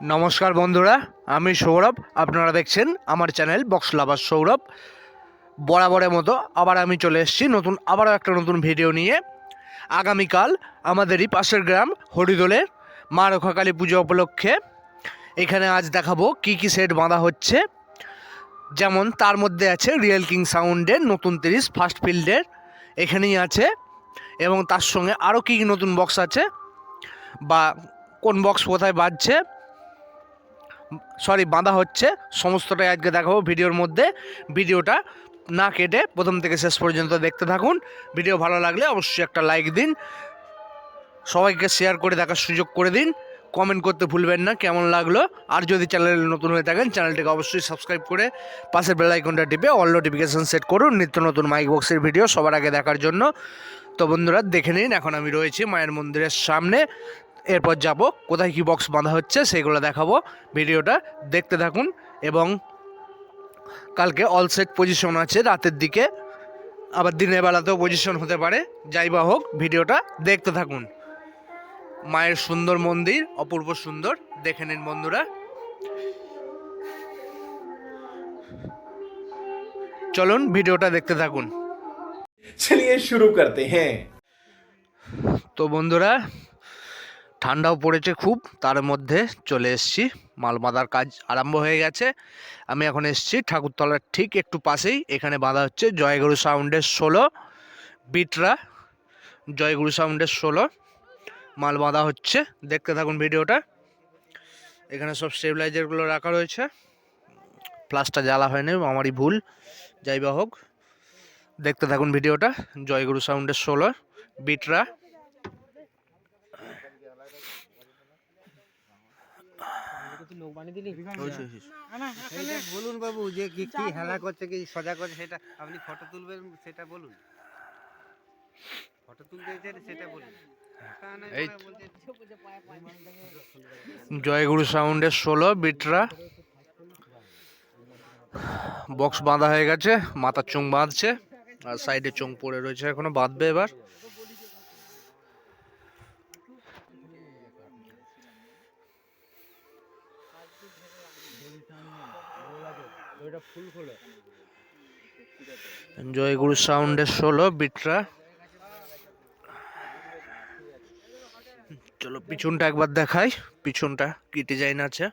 নমস্কার বন্ধুরা, আমি সৌরভ। আপনারা দেখছেন আমার চ্যানেল বক্স লাভার সৌরভ। বরাবরের মতো আবার আমি চলে এসেছি নতুন, আবারও একটা নতুন ভিডিও নিয়ে। আগামীকাল আমাদেরই পাশের গ্রাম হরিদোলের মা রক্ষাকালী পুজো উপলক্ষে। এখানে আজ দেখাবো কি কি সেট বাঁধা হচ্ছে। যেমন তার মধ্যে আছে রিয়েল কিং সাউন্ডের নতুন তিরিশ ফার্স্ট ফিল্ডের এখানেই আছে। এবং তার সঙ্গে আরও কী কী নতুন বক্স আছে, বা কোন বক্স কোথায় বাজছে সরি, বাঁধা হচ্ছে। সমস্তটাই আজকে দেখাবো ভিডিওর মধ্যে। ভিডিওটা না কেটে প্রথম থেকে শেষ পর্যন্ত দেখতে থাকুন। ভিডিও ভালো লাগলে অবশ্যই একটা লাইক দিন। সবাইকে শেয়ার করে দেখার সুযোগ করে দিন। কমেন্ট করতে ভুলবেন না, কেমন লাগল? আর যদি চ্যানেল নতুন হয়ে থাকেন, চ্যানেলটিকে অবশ্যই সাবস্ক্রাইব করে পাশের বেল আইকনটা টিপে অল নোটিফিকেশান সেট করুন। নিত্য নতুন মাইক বক্সের ভিডিও সবার আগে দেখার জন্য। তো বন্ধুরা, দেখে নিন, এখন আমি রয়েছি মায়ের মন্দিরের সামনে। এরপর যাব। কোথায় কী বক্স বাঁধা হচ্ছে সেগুলো দেখাবো। ভিডিওটা দেখতে থাকুন এবং কালকে অল সেট পজিশন আছে রাতের দিকে। আবার দিনের বেলাতেও পজিশন হতে পারে যাই বা হোক ভিডিওটা দেখতে থাকুন। মায়ের সুন্দর মন্দির অপূর্ব সুন্দর দেখে নিন বন্ধুরা। চলুন ভিডিওটা দেখতে থাকুন। চলিয়ে শুরু করতে হ্যাঁ। তো বন্ধুরা ঠান্ডাও পড়েছে খুব, তার মধ্যে চলে এসেছি। মাল বাঁধার কাজ আরম্ভ হয়ে গেছে। আমি এখন এসেছি ঠাকুরতলার ঠিক একটু পাশেই, এখানে বাঁধা হচ্ছে জয়গুরু সাউন্ডের ষোলো, বিটরা জয়গুরু সাউন্ডের ষোলো মাল বাঁধা হচ্ছে। দেখতে থাকুন ভিডিওটা। এখানে সব স্টেবিলাইজারগুলো রাখা রয়েছে। প্লাসটা জ্বালা হয়নি, আমারই ভুল, যাই বা হোক। দেখতে থাকুন ভিডিওটা, জয়গুরু সাউন্ডের ষোলো, বিটরা বলুন বাবু যে কি কি হেলা করছে কি সজা করছে সেটা আপনি ফটো তুলবেন সেটা বলুন। ফটো তুলতে সেটা বলুন। এই জয়গুরু সাউন্ডের ষোলো বিটরা। বক্স বাঁধা হয়ে গেছে মাথার চোং বাঁধছে আর সাইডে চোং পড়ে রয়েছে এখনও বাঁধবে এবার। জয়গুরু সাউন্ডের ষোলো বিটরা। চলো পিছনটা একবার দেখাই। পিছনটা কি ডিজাইন আছে?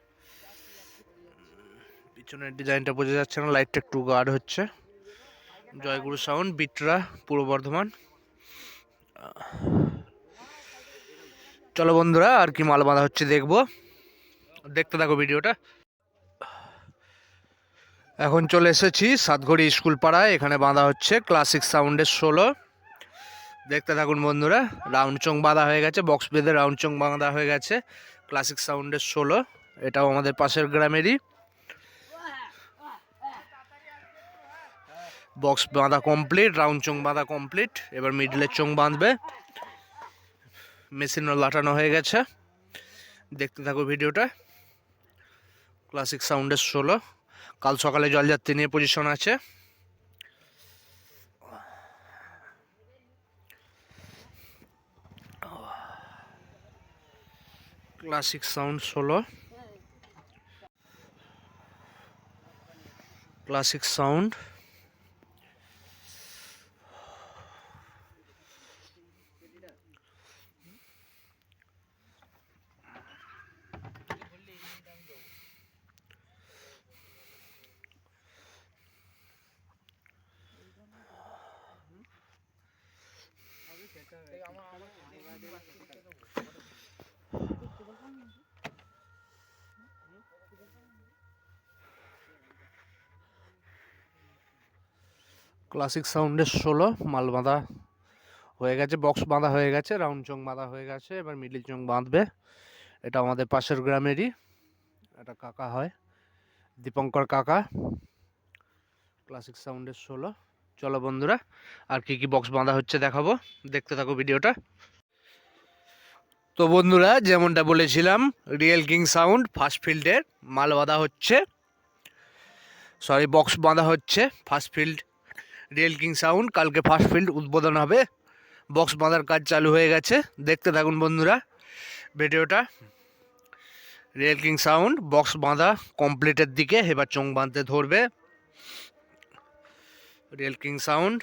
পিছনের ডিজাইনটা বোঝা যাচ্ছে না লাইটটা একটু গার্ড হচ্ছে। জয়গুরু সাউন্ড, বিটরা, পূর্ব বর্ধমান। চলো বন্ধুরা, আর কি মাল বাঁধা হচ্ছে দেখব। দেখতে থাকো ভিডিওটা এখন চলে এসেছি সাতঘড়ি স্কুল পাড়ায়, এখানে বাঁধা হচ্ছে ক্লাসিক সাউন্ডের ষোলো। দেখতে থাকুন বন্ধুরা, রাউন্ড চং বাঁধা হয়ে গেছে, বক্স বেঁধে রাউন্ড চং বাঁধা হয়ে গেছে, ক্লাসিক সাউন্ডের ষোলো, এটাও আমাদের পাশের গ্রামেরই। বক্স বাঁধা কমপ্লিট, রাউন্ড চং বাঁধা কমপ্লিট, এবার মিডলের চং বাঁধবে। মেশিনও লাটানো হয়ে গেছে। দেখতে থাকো ভিডিওটা, ক্লাসিক সাউন্ডের ষোলো। কাল সকালে জলযাত্রী নিয়ে পজিশন আছে। ক্লাসিক সাউন্ড ষোলো ক্লাসিক সাউন্ড ক্লাসিক সাউন্ডের ষোলো, মাল বাঁধা হয়ে গেছে বক্স বাঁধা হয়ে গেছে রাউন্ড চং বাঁধা হয়ে গেছে, এবার মিডিল চং বাঁধবে। এটা আমাদের পাশের গ্রামেরই, এটা কাকা হয়, দীপঙ্কর কাকা। ক্লাসিক সাউন্ডের ষোলো। চলো বন্ধুরা, আর কি কি বক্স বাঁধা হচ্ছে দেখাবো। দেখতে থাকো ভিডিওটা। তো বন্ধুরা, যেমনটা বলেছিলাম রিয়েল কিং সাউন্ড ফার্স্ট ফিল্ডের মাল বাঁধা হচ্ছে। সরি বক্স বাঁধা হচ্ছে first field real king sound কালকে ফার্স্ট ফিল্ড উদ্বোধন হবে। বক্স বাঁধার কাজ চালু হয়ে গেছে। দেখতে থাকুন বন্ধুরা ভিডিওটা। রিয়েল কিং সাউন্ড বক্স বাঁধা কমপ্লিটের দিকে, এবার চোখ বাঁধতে ধরবে। Real king sound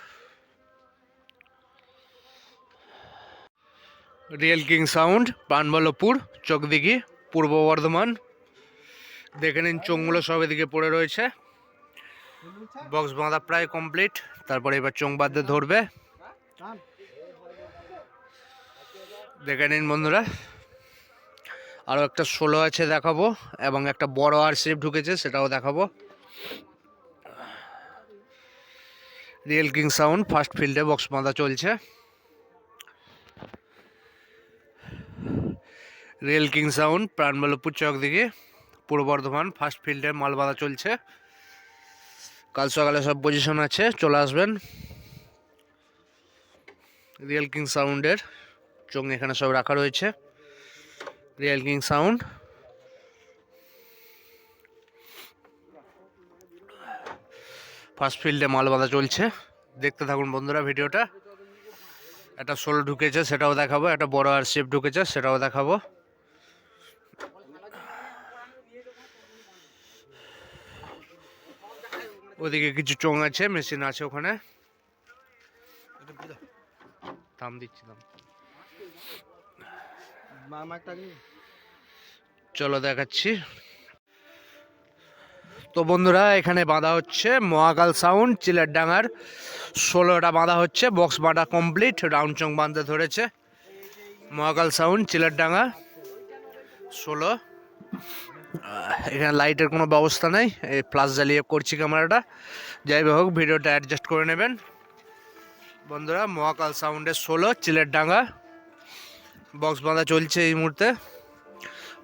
real king sound Panballavpur Chakdighi Purba Bardhaman দেখে নিন চোঙগুলো সব এদিকে পড়ে রয়েছে বক্স বাঁধা প্রায় কমপ্লিট তারপরে এবার চোং বাঁধতে ধরবে দেখে নিন বন্ধুরা আরও একটা ষোলো আছে দেখাবো, এবং একটা বড় আর শেপ ঢুকেছে, সেটাও দেখাবো। রিয়েল কিং সাউন্ড ফার্স্ট ফিল্ডে বক্স বাঁধা চলছে। Real king sound Pranballavpur Chakdighi, Purba Bardhaman first ফিল্ডে মাল বাঁধা চলছে। কাল সকালে সব পজিশন আছে, চলে আসবেন। রিয়েল কিং সাউন্ডের চোখ এখানে সব রাখা রয়েছে। রিয়েল কিং সাউন্ড ফার্স্ট ফিল্ডে মাল বাঁধা চলছে। দেখতে থাকুন বন্ধুরা ভিডিওটা। একটা সোল ঢুকেছে সেটাও দেখাবো। একটা বড় আর শেপ ঢুকেছে সেটাও দেখাবো। ওদিকে কিছু চোং আছে মেশিন আছে ওখানে। থাম দিচ্ছি দাম চলো দেখাচ্ছি। তো বন্ধুরা, এখানে বাঁধা হচ্ছে মহাকাল সাউন্ড চিলের ডাঙার ষোলোটা বাঁধা হচ্ছে, বক্স বাঁধা কমপ্লিট রাউন্ড চং বাঁধতে ধরেছে। মহাকাল সাউন্ড চিলের ডাঙা ষোলো এখানে লাইটের কোনো ব্যবস্থা নেই, এই ফ্লাশ জ্বালিয়ে করছি ক্যামেরাটা। যাই হোক, ভিডিওটা অ্যাডজাস্ট করে নেবেন। বন্ধুরা, মহাকাল সাউন্ডের ষোলো চিলের ডাঙা বক্স বাঁধা চলছে এই মুহূর্তে।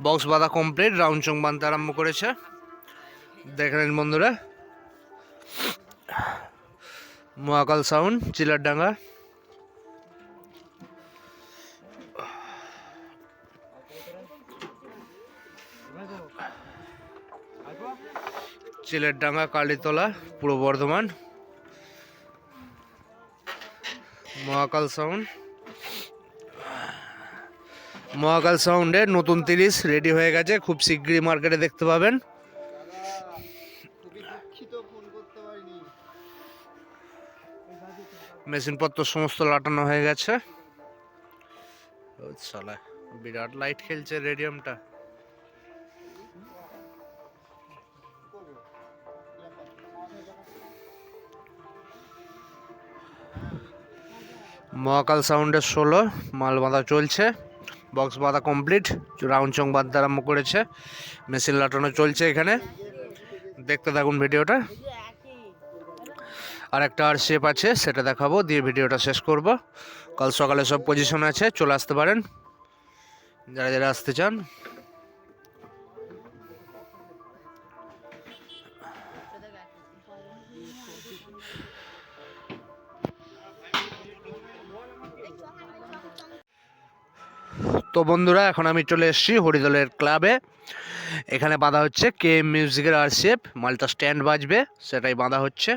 বক্স বাঁধা কমপ্লিট রাউন্ড চং বাঁধতে আরম্ভ করেছে। দেখে নিন বন্ধুরা। মহাকাল সাউন্ড চিলার ডাঙ্গা চিলের ডাঙ্গা কালীতলা, পূর্ব বর্ধমান। মহাকাল সাউন্ড। মহাকাল সাউন্ডের নতুন তিরিশ রেডি হয়ে গেছে। খুব শীঘ্রই মার্কেটে দেখতে পাবেন। মেশিনপত্র সমস্ত লাটানো হয়ে গেছে। বিরাট লাইট খেলছে রেডিয়ামটা মহাকাল সাউন্ডের ষোলো মাল বাঁধা চলছে বক্স বাঁধা কমপ্লিট রাউন্ড চং বাঁধতে আরম্ভ করেছে মেশিন লাটানো চলছে এখানে। দেখতে থাকুন ভিডিওটা আর একটা আর শেপ আছে, সেটা দেখাবো, দিয়ে ভিডিওটা শেষ করব। কাল সকালে সব পজিশন আছে, চলে আসতে পারেন। যারা যারা আসতে চান। তো বন্ধুরা, এখন আমি চলে এসেছি হরিদলের ক্লাবে এখানে বাঁধা হচ্ছে কে মিউজিকের আর শেপ মালটা স্ট্যান্ড বাজবে, সেটাই বাঁধা হচ্ছে।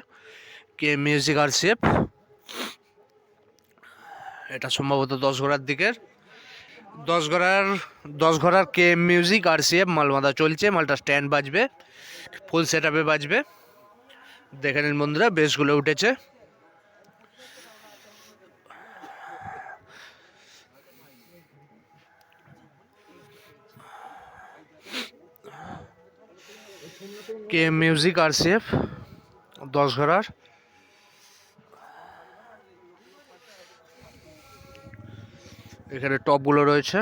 কে মিউজিক আর শেপ এটা সম্ভবত দশ ঘোড়ার দিকের। দশ ঘোড়ার দশ ঘোড়ার কে মিউজিক আর শেপ মাল বাঁধা চলছে, মালটা স্ট্যান্ড বাজবে ফুল সেট আপে বাজবে। দেখে নিন বন্ধুরা বেশগুলো উঠেছে। কে মিউজিক আর শেপ দশ ঘোড়ার এখানে টপগুলো রয়েছে।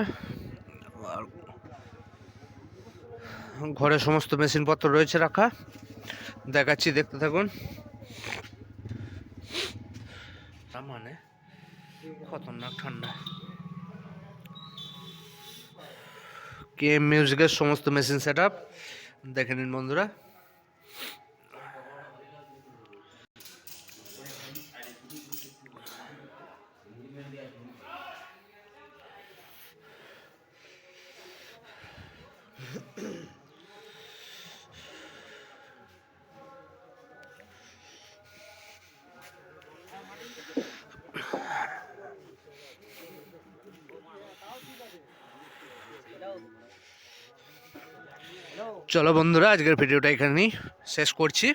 আর ঘরে সমস্ত মেশিনপত্র রয়েছে রাখা। দেখাচ্ছি, দেখতে থাকুন। তার মানে খতরনাক ঠান্ডা। কে মিউজিকের সমস্ত মেশিন সেট আপ দেখে নিন বন্ধুরা। চলো বন্ধুরা, আজকের ভিডিওটা এখানেই শেষ করছি।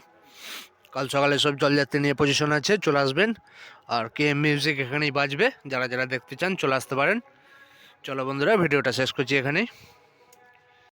কাল সকালে সব জলযাত্রী নিয়ে পজিশন আছে, চলে আসবেন। আর কে মিউজিক এখানেই বাজবে, যারা যারা দেখতে চান চলে আসতে পারেন। চলো বন্ধুরা, ভিডিওটা শেষ করছি এখানেই।